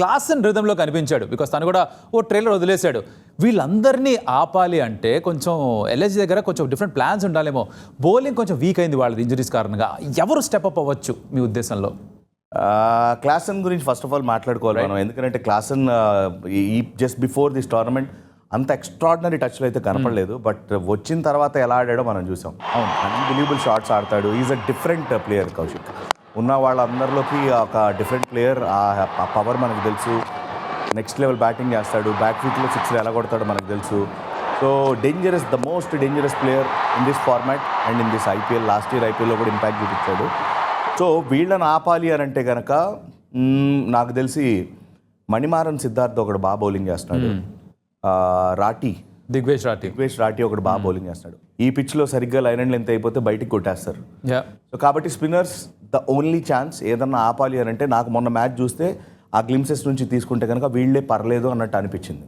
Class and రిధంలో కనిపించాడు. Because తను కూడా ఓ ట్రైలర్ వదిలేశాడు. వీళ్ళందరినీ ఆపాలి అంటే కొంచెం ఎల్ఎస్జి దగ్గర కొంచెం డిఫరెంట్ ప్లాన్స్ ఉండాలేమో. బౌలింగ్ కొంచెం వీక్ అయింది వాళ్ళది ఇంజరీస్ కారణంగా. ఎవరు స్టెప్ అప్ అవ్వచ్చు మీ ఉద్దేశంలో? క్లాసన్ గురించి ఫస్ట్ ఆఫ్ ఆల్ మాట్లాడుకోవాలి మనం. ఎందుకంటే క్లాసన్ ఈ జస్ట్ బిఫోర్ దిస్ టోర్నమెంట్ అంత ఎక్స్ట్రాడినరీ టచ్లో అయితే కనపడలేదు. బట్ వచ్చిన తర్వాత ఎలా ఆడాడో మనం చూసాం. అన్బిలీవబుల్ షాట్స్ ఆడతాడు. Is a different player Kaushik. ఉన్న వాళ్ళందరిలోకి ఒక డిఫరెంట్ ప్లేయర్ ఆ పవర్ మనకు తెలుసు. నెక్స్ట్ లెవెల్ బ్యాటింగ్ చేస్తాడు. బ్యాక్ ఫీట్లో సిక్స్లు ఎలా కొడతాడో మనకు తెలుసు. So dangerous the most dangerous player in this format and in this IPL last year ఐపీఎల్లో కూడా ఇంపాక్ట్ చూపించాడు. సో వీళ్ళని ఆపాలి అని అంటే కనుక నాకు తెలిసి మణిమారన్ సిద్ధార్థ్ ఒకడు బాగా బౌలింగ్ చేస్తున్నాడు. రాఠీ. దిగ్వేష్ రాటి దిగ్వేష్ రాఠీ ఒకడు బాగా బౌలింగ్ చేస్తున్నాడు. ఈ పిచ్లో సరిగ్గా లైన్ అండ్ లెంత్ అయిపోతే బయటికి కొట్టేస్తారు. సో కాబట్టి స్పిన్నర్స్ ద ఓన్లీ ఛాన్స్ ఏదన్నా ఆపాలి అని అంటే నాకు మొన్న మ్యాచ్ చూస్తే ఆ గ్లిమ్సెస్ నుంచి తీసుకుంటే కనుక వీళ్ళే పర్లేదు అన్నట్టు అనిపించింది.